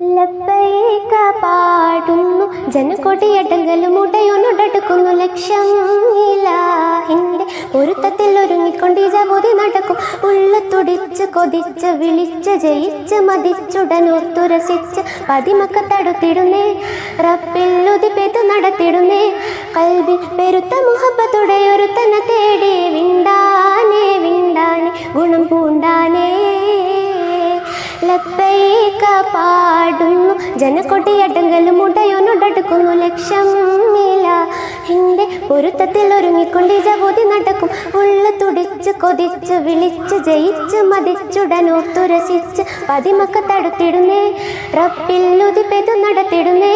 ലബ്ബൈക പാടുന്നു. ജനക്കൊടിയടങ്കലും ഉടയൊന്നുടടുക്കുന്നു ലക്ഷം ഇലാഹിന്റെ പൊരുത്തത്തിൽ ഒരുങ്ങിക്കൊണ്ട് ജപുതി നടക്കും. ഉള്ളത്തുടിച്ച് കൊതിച്ച് വിളിച്ച് ജയിച്ച് മതിച്ചുടനോർത്തുരസിച്ച് പതിമക്ക തടുത്തിടുന്നേ നടത്തിടുന്നേ. പെരുത്ത തേടി വിണ്ടാനേ. ഗുണം പൂണ്ടാനേ ലബ്ബൈക പാടുന്നു ജനക്കൊടിയടങ്കലും ഉടയൊന്നുടടുക്കുന്നു ലക്ഷം ഹിന്റെ പൊരുത്തത്തിൽ ഒരുങ്ങിക്കൊണ്ട് ജഗതി നടക്കും. ഉള്ളു തുടിച്ച് കൊതിച്ച് വിളിച്ച് ജയിച്ച് മതിച്ചുടനോർത്തുരസിച്ച് പതിമക്ക തടുത്തിടുന്നേ. പെതു നടത്തിടുന്നേ.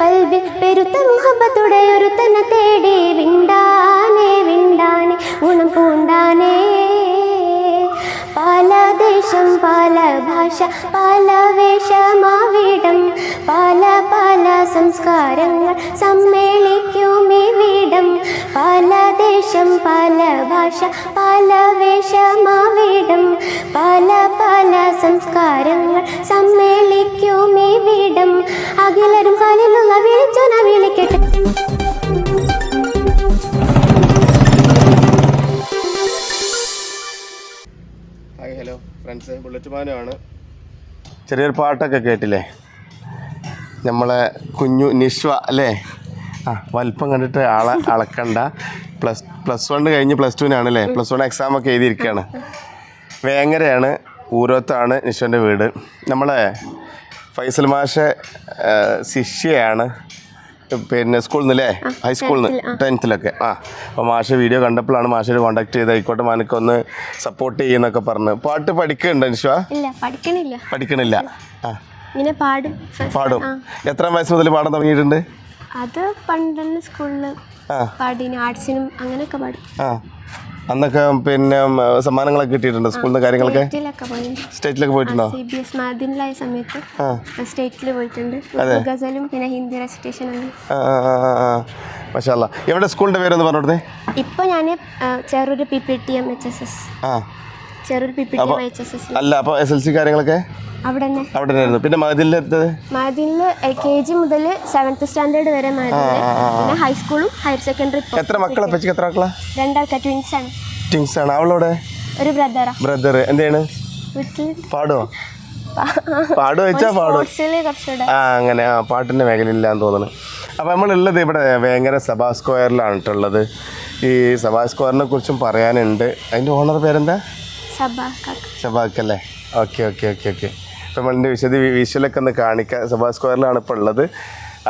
കൽവിൽ പെരുത്ത മുഹബത്തുടെ ഒരുത്തനെ തേടി വിണ്ടാനേ വിണ്ടാനേ. ഗുണം പൂണ്ടാനേ ദേശം പല ഭാഷ പല വേഷമാവിടം. പല പല സംസ്കാരങ്ങൾ സമ്മേളിക്കും ഇവിടം. പല ദേശം പല ഭാഷ പല വേഷമാവിടം. പല പല സംസ്കാരങ്ങൾ സമ്മേളിക്കും ഇവിടം. അഖിലരും കാലിലുള്ള വിളിച്ചോന വിളിക്കട്ടെ. ഫ്രണ്ട്സ് ചെറിയൊരു പാട്ടൊക്കെ കേട്ടില്ലേ? നമ്മളെ കുഞ്ഞു നിഷ്വ അല്ലേ? ആ വലിപ്പം കണ്ടിട്ട് ആളെ അളക്കണ്ട. പ്ലസ് പ്ലസ് വൺ കഴിഞ്ഞ് പ്ലസ് ടുവിനാണ് അല്ലേ? പ്ലസ് വൺ എക്സാം ഒക്കെ എഴുതിയിരിക്കുകയാണ് വേങ്ങരയാണ് ഊരോത്താണ് നിഷ്വന്റെ വീട്. നമ്മളെ ഫൈസൽ മാഷെ ശിഷ്യയാണ്. പിന്നെ സ്കൂളിൽ നിന്നല്ലേ ഹൈസ്കൂളിൽ നിന്ന് ടെൻത്തിലൊക്കെ. ആ അപ്പോൾ മാഷ വീഡിയോ കണ്ടപ്പോഴാണ് മാഷോട് കോൺടാക്ട് ചെയ്ത് ആയിക്കോട്ടെ മാനക്കൊന്ന് സപ്പോർട്ട് ചെയ്യുന്നൊക്കെ പറഞ്ഞ്. പാട്ട് പഠിക്കുന്നുണ്ടോ ഇല്ല പഠിക്കണില്ല. പഠിക്കണില്ല. ആ. ഇങ്ങനെ പാടും. പാടും. എത്ര വയസ്സ് മുതൽ പാടാൻ തുടങ്ങിയിട്ടുണ്ട്? അത് പണ്ടുള്ള സ്കൂളിൽ പാടിന് ആർട്സിനും അങ്ങനെയൊക്കെ പാടും. ആ. അന്നൊക്കെ പിന്നെ സമ്മാനങ്ങളൊക്കെ കിട്ടിയിട്ടുണ്ട്? സ്കൂളിൽ നിന്ന് കാര്യങ്ങളൊക്കെ? സ്റ്റേറ്റിലൊക്കെ പോയി സ്റ്റേറ്റിലൊക്കെ പോയിട്ടുണ്ടോ? സി ബി എസ് മാതിനിലായ സമയത്ത് സ്റ്റേറ്റിൽ പോയിട്ടുണ്ട്. ഗസലും പിന്നെ ഹിന്ദി റെസിറ്റേഷൻ മഷാല്ല എവിടെ സ്കൂളിന്റെ പേരൊന്ന് പറഞ്ഞോടത്തെ ഇപ്പൊ ഞാൻ Cheroor P P T M H S S ആ. അല്ല അപ്പോൾ എസ് എൽ സി കാര്യങ്ങളൊക്കെ? അവിടെ അവിടെ തന്നെയായിരുന്നു. പിന്നെ മതിലെത്തത് മാതിനിൽ എൽ കെ ജി മുതൽ സെവൻത്ത് സ്റ്റാൻഡേർഡ് വരെ പിന്നെ ഹൈസ്കൂളും ഹയർ സെക്കൻഡറി എത്ര മക്കളെ പറ്റി എത്ര മക്കളാ? രണ്ടാൾക്കാർ ട്വിൻസ് ആണ്. ട്വിൻസ് ആണ്. അവളോടെ ഒരു ബ്രദറാ ബ്രദർ എന്താണ് പാടുവോ? പാടുമോ വെച്ചാൽ പാടും ആ അങ്ങനെ. ആ പാട്ടിന്റെ മേഖലയില്ലാന്ന് തോന്നുന്നു. അപ്പോൾ നമ്മളുള്ളത് ഇവിടെ വേങ്ങര സഭാ സ്ക്വയറിലാണ് കേട്ടുള്ളത് ഈ സഭാ സ്ക്വയറിനെ കുറിച്ചും പറയാനുണ്ട്. അതിന്റെ ഓണർ പേരെന്താ? സഭ അല്ലേ ഓക്കെ ഓക്കെ ഓക്കെ ഓക്കെ. അപ്പോൾ നമ്മളിന്റെ വിശദ വിഷ്വലൊക്കെ ഒന്ന് കാണിക്കാം സഭാ സ്ക്വയറിലാണ് ഇപ്പോൾ ഉള്ളത്.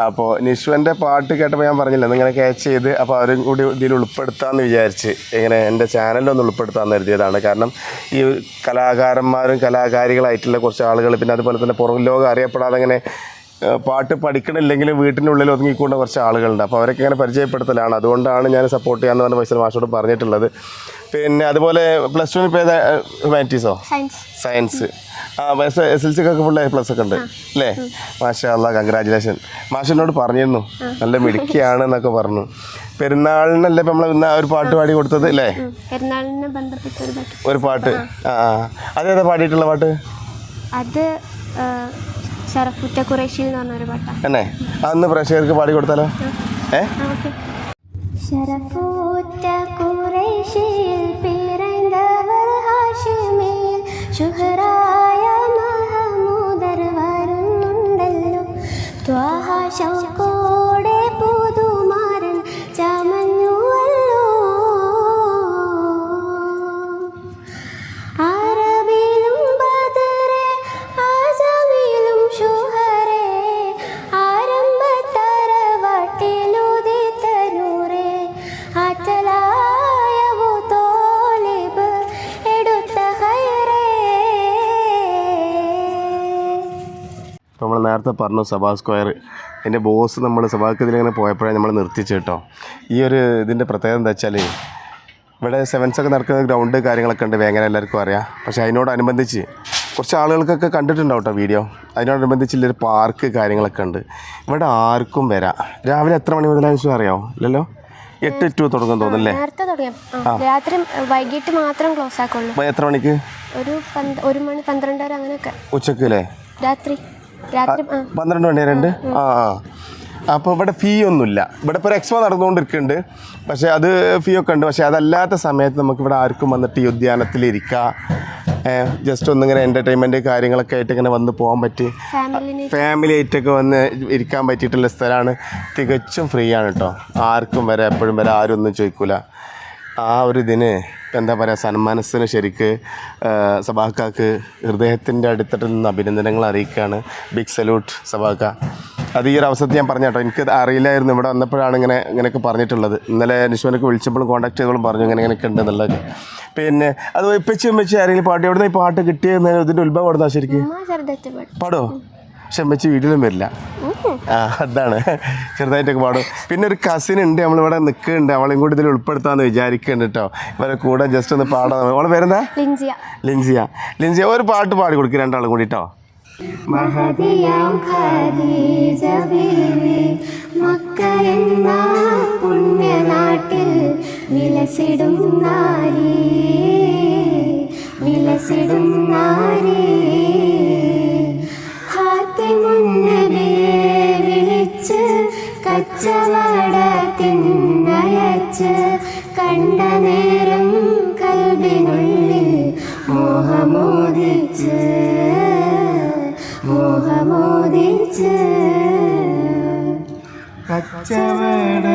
അപ്പോൾ നിഷുവിന്റെ പാട്ട് കേട്ടപ്പോൾ ഞാൻ പറഞ്ഞില്ല ഇങ്ങനെ ക്യാച്ച് ചെയ്ത് അപ്പോൾ അവരും കൂടി ഇതിൽ ഉൾപ്പെടുത്താമെന്ന് വിചാരിച്ച് ഇങ്ങനെ എന്റെ ചാനലൊന്ന് ഉൾപ്പെടുത്താമെന്ന് കരുതിയതാണ്. കാരണം ഈ കലാകാരന്മാരും കലാകാരികളായിട്ടുള്ള കുറച്ച് ആളുകൾ പിന്നെ അതുപോലെ തന്നെ പുറം ലോകം അറിയപ്പെടാതെ ഇങ്ങനെ പാട്ട് പഠിക്കണില്ലെങ്കിലും വീട്ടിനുള്ളിൽ ഒതുങ്ങിക്കൊണ്ട് കുറച്ച് ആളുകളുണ്ട്. അപ്പോൾ അവരൊക്കെ ഇങ്ങനെ പരിചയപ്പെടുത്തലാണ്. അതുകൊണ്ടാണ് ഞാൻ സപ്പോർട്ട് ചെയ്യാന്ന് പറഞ്ഞ പൈസ മാഷോട് പറഞ്ഞിട്ടുള്ളത്. പിന്നെ അതുപോലെ പ്ലസ് ടുവിന് ഇപ്പോൾ ഏതാ ഹ്യൂമാനിറ്റീസോ സയൻസ് ആ എസ് എസ് എൽ സിക്കൊക്കെ ഫുൾ എ പ്ലസ് ഒക്കെ ഉണ്ട്. അല്ലേ മാഷാ അല്ലാ കൺഗ്രാജുലേഷൻ മാഷിനോട് പറഞ്ഞിരുന്നു. നല്ല മിടുക്കിയാണ് എന്നൊക്കെ പറഞ്ഞു. പെരുന്നാളിനല്ലേ ഇപ്പം നമ്മൾ ഇന്ന് ഒരു പാട്ട് പാടി കൊടുത്തത് അല്ലേ ഒരു പാട്ട്. ആ. അതേതാ പാടിയിട്ടുള്ള പാട്ട്? അത് അന്ന് പ്രേക്ഷകർക്ക് പാടി കൊടുത്താലോ? ഏ? മഹമൂദർ വരുന്നുണ്ടല്ലോ. നേരത്തെ പറഞ്ഞു സഭാ സ്ക്വയർ. എന്റെ ബോസ് നമ്മൾ സഭാക്ക് ഇങ്ങനെ പോയപ്പോഴേ നമ്മൾ നിർത്തിച്ചു കേട്ടോ. ഈ ഒരു ഇതിന്റെ പ്രത്യേകത എന്താ വെച്ചാൽ ഇവിടെ സെവൻസ് ഒക്കെ നടക്കുന്ന ഗ്രൗണ്ട് കാര്യങ്ങളൊക്കെ ഉണ്ട് വേങ്ങന എല്ലാവർക്കും അറിയാം. പക്ഷേ അതിനോടനുബന്ധിച്ച് കുറച്ച് ആളുകൾക്കൊക്കെ കണ്ടിട്ടുണ്ടാവും കേട്ടോ വീഡിയോ അതിനോടനുബന്ധിച്ചുള്ളൊരു പാർക്ക് കാര്യങ്ങളൊക്കെ ഉണ്ട്. ഇവിടെ ആർക്കും വരാം. രാവിലെ എത്ര മണി മുതലാവശ്യം അറിയാമോ ഇല്ലല്ലോ? എട്ട് ടു തുടങ്ങും തോന്നല്ലേ രാത്രി വൈകിട്ട് മാത്രം ക്ലോസ് ആക്കുള്ളൂ. എത്ര മണിക്ക്? ഒരു ഒരു മണി പന്ത്രണ്ടര അങ്ങനെയൊക്കെ. ഉച്ചയ്ക്ക് അല്ലേ? രാത്രി. പന്ത്രണ്ട് മണി വരെ ആ ആ. അപ്പോൾ ഇവിടെ ഫീ ഒന്നുമില്ല. ഇവിടെ ഇപ്പോൾ ഒരു എക്സ്പോ നടന്നുകൊണ്ടിരിക്കുന്നുണ്ട്. പക്ഷേ അത് ഫീ ഒക്കെ ഉണ്ട്. പക്ഷേ അതല്ലാത്ത സമയത്ത് നമുക്ക് ഇവിടെ ആർക്കും വന്നിട്ട് ഈ ഉദ്യാനത്തിൽ ഇരിക്കാം. ജസ്റ്റ് ഒന്നിങ്ങനെ എന്റർടൈൻമെന്റ് കാര്യങ്ങളൊക്കെ ആയിട്ട് ഇങ്ങനെ വന്ന് പോകാൻ പറ്റി. ഫാമിലി ആയിട്ടൊക്കെ വന്ന് ഇരിക്കാൻ പറ്റിയിട്ടുള്ള സ്ഥലമാണ്. തികച്ചും ഫ്രീ ആണ് കേട്ടോ ആർക്കും വരെ എപ്പോഴും വരെ ആരും ഒന്നും ചോദിക്കൂല. ആ ഒരു ഇതിന് എന്താ പറയുക സന്മനസ്സിന് ശരിക്ക് സബാക്കാക്ക് ഹൃദയത്തിന്റെ അടുത്തിട്ട് നിന്ന് അഭിനന്ദനങ്ങൾ അറിയിക്കുകയാണ്. ബിഗ് സല്യൂട്ട് സബാക്ക. അത് ഈ ഒരു അവസരത്തിൽ ഞാൻ പറഞ്ഞു കേട്ടോ എനിക്ക് അറിയില്ലായിരുന്നു. ഇവിടെ വന്നപ്പോഴാണ് ഇങ്ങനെ ഇങ്ങനെയൊക്കെ പറഞ്ഞിട്ടുള്ളത്. ഇന്നലെ നിശ്വനൊക്കെ വിളിച്ചപ്പോഴും കോൺടാക്ട് ചെയ്തപ്പോഴും പറഞ്ഞു ഇങ്ങനെ ഇങ്ങനെയൊക്കെ ഉണ്ട് എന്നുള്ളത് പിന്നെ അത് ഒപ്പിച്ച് വെച്ച് ആരെങ്കിലും പാട്ട് എവിടെ നിന്ന് ഈ പാട്ട് കിട്ടിയെന്ന് ഇതിന്റെ ഉത്ഭവം എവിടുന്നാ ശരിക്കും? ഉമ്മ പാടോ? പക്ഷെ അമ്മച്ചി വീട്ടിലും വരില്ല. ആ അതാണ്. ചെറുതായിട്ടൊക്കെ പാടും. പിന്നെ ഒരു കസിൻ ഉണ്ട് നമ്മളിവിടെ നിൽക്കുന്നുണ്ട്. അവളെയും കൂടി ഇതിൽ ഉൾപ്പെടുത്താന്ന് വിചാരിക്കുന്നുണ്ട് കേട്ടോ. ഇവരെ കൂടെ ജസ്റ്റ് ഒന്ന് പാടാൻ അവളെ വരുന്നേ ലിൻസിയ. ലിൻസിയ. ലിൻസിയ ഒരു പാട്ട് പാടി കൊടുക്കും രണ്ടാളും കൂടി കേട്ടോ. ഖദീജ ബീവി മക്ക എന്ന പുണ്യനാട്ടിൽ വിലസിടും നാരി. വിലസിടും നാരി. മോഹമോദിച്ച് കച്ചവട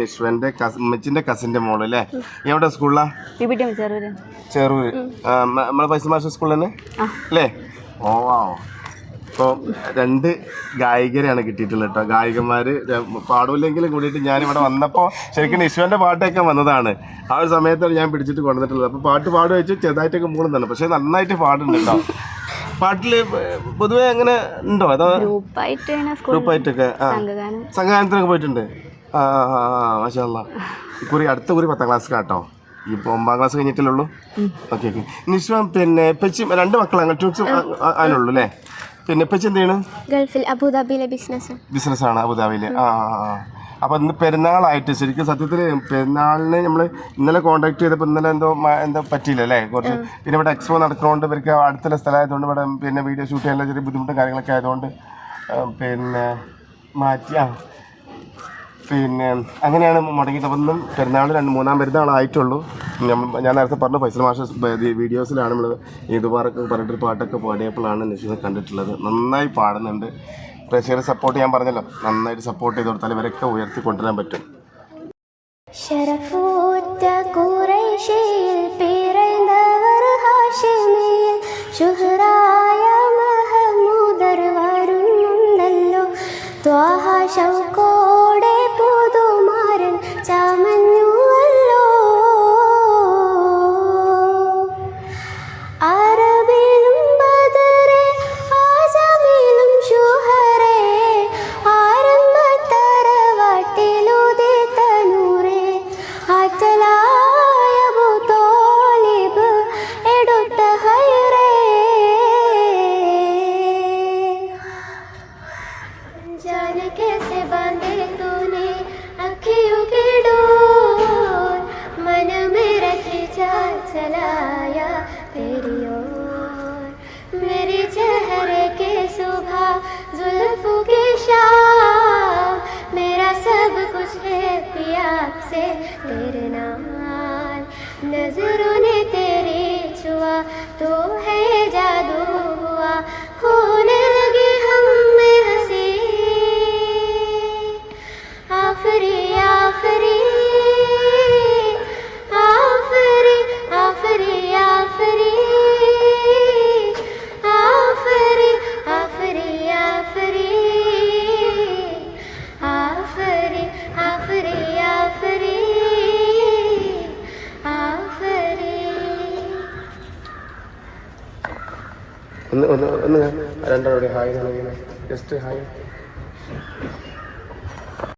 നിഷ്വന്റെ അമ്മച്ചിന്റെ കസിന്റെ മോൾ അല്ലേ? എവിടെ സ്കൂളിലാ? ചെറൂര് ആ, നമ്മളെ പൈസ മാഷ സ്കൂളിൽ തന്നെ? അല്ലേ? ഓ വാോ ഇപ്പോൾ രണ്ട് ഗായികരെയാണ് കിട്ടിയിട്ടുള്ളത് കേട്ടോ. ഗായികന്മാർ പാടില്ലെങ്കിലും കൂടിയിട്ട് ഞാൻ ഇവിടെ വന്നപ്പോൾ ശരിക്കും നിശ്വന്റെ പാട്ടൊക്കെ വന്നതാണ്. ആ ഒരു സമയത്താണ് ഞാൻ പിടിച്ചിട്ട് കൊണ്ടുവന്നിട്ടുള്ളത്. അപ്പോൾ പാട്ട് പാട് വെച്ച് ചെറുതായിട്ടൊക്കെ മൂളുന്നുണ്ട് പക്ഷേ നന്നായിട്ട് പാടുന്നുണ്ട് കേട്ടോ. പാട്ടിൽ പൊതുവേ അങ്ങനെ ഉണ്ടോ? അതോ ഗ്രൂപ്പായിട്ടൊക്കെ സംഘഗാനത്തിനൊക്കെ സംഘഗാനം. പോയിട്ടുണ്ട്? കുറി അടുത്ത കുറി പത്താം ക്ലാസ് കേട്ടോ ഇപ്പോൾ ഒമ്പതാം ക്ലാസ് കഴിഞ്ഞിട്ടല്ലേ ഉള്ളൂ ഓക്കെ ഓക്കെ. നിഷ്മ പിന്നെ പെച്ചി രണ്ട് മക്കളാണ് ട്യൂബ്സ് അതിനുള്ളൂ അല്ലേ? പിന്നെ പെച്ചി എന്താണ് ഗൾഫിൽ അബുദാബിയിലെ ബിസിനസ് ബിസിനസ് ആണ് ആ ആ അപ്പൊ അപ്പോൾ ഇന്ന് പെരുന്നാളായിട്ട് ശരിക്കും സത്യത്തിൽ പെരുന്നാളിന് നമ്മൾ ഇന്നലെ കോൺടാക്ട് ചെയ്തപ്പോൾ ഇന്നലെ എന്തോ എന്തോ പറ്റിയില്ല അല്ലേ? കുറച്ച് പിന്നെ ഇവിടെ എക്സ്പോ നടക്കുന്നതുകൊണ്ട് ഇവർക്ക് അടുത്തുള്ള സ്ഥലമായതുകൊണ്ട് ഇവിടെ പിന്നെ വീഡിയോ ഷൂട്ട് ചെയ്യാനുള്ള ചെറിയ ബുദ്ധിമുട്ടും കാര്യങ്ങളൊക്കെ ആയതുകൊണ്ട് പിന്നെ മാറ്റി ആ പിന്നെ അങ്ങനെയാണ് മുടങ്ങിയിട്ടപ്പം പെരുന്നാൾ രണ്ട് മൂന്നാം പെരുന്നാളായിട്ടുള്ളൂ. ഞാൻ നേരത്തെ പറഞ്ഞു ഫൈസൽ മാഷ വീഡിയോസിലാണ് നമ്മൾ ഇതുപാറൊക്കെ പറഞ്ഞിട്ട് പാട്ടൊക്കെ പാടിയപ്പോഴാണ് നിഷിനെ കണ്ടിട്ടുള്ളത്. നന്നായി പാടുന്നുണ്ട്. പ്രേക്ഷകരെ സപ്പോർട്ട് ഞാൻ പറഞ്ഞല്ലോ. നന്നായിട്ട് സപ്പോർട്ട് ചെയ്ത് കൊടുത്താൽ ഇവരൊക്കെ ഉയർത്തി കൊണ്ടുവരാൻ പറ്റും. ഷറഫൂറ്റ കുറൈശിയിൽ चलाया तेरी ओर। मेरे चेहरे के सुबह जुल्फों के शाम, मेरा सब कुछ है पिया से तेरे नाम नज़रों ने तेरी छुआ तो ഒന്ന് ഒന്ന് ഒന്ന് ഹായ് ജസ്റ്റ് ഹായ്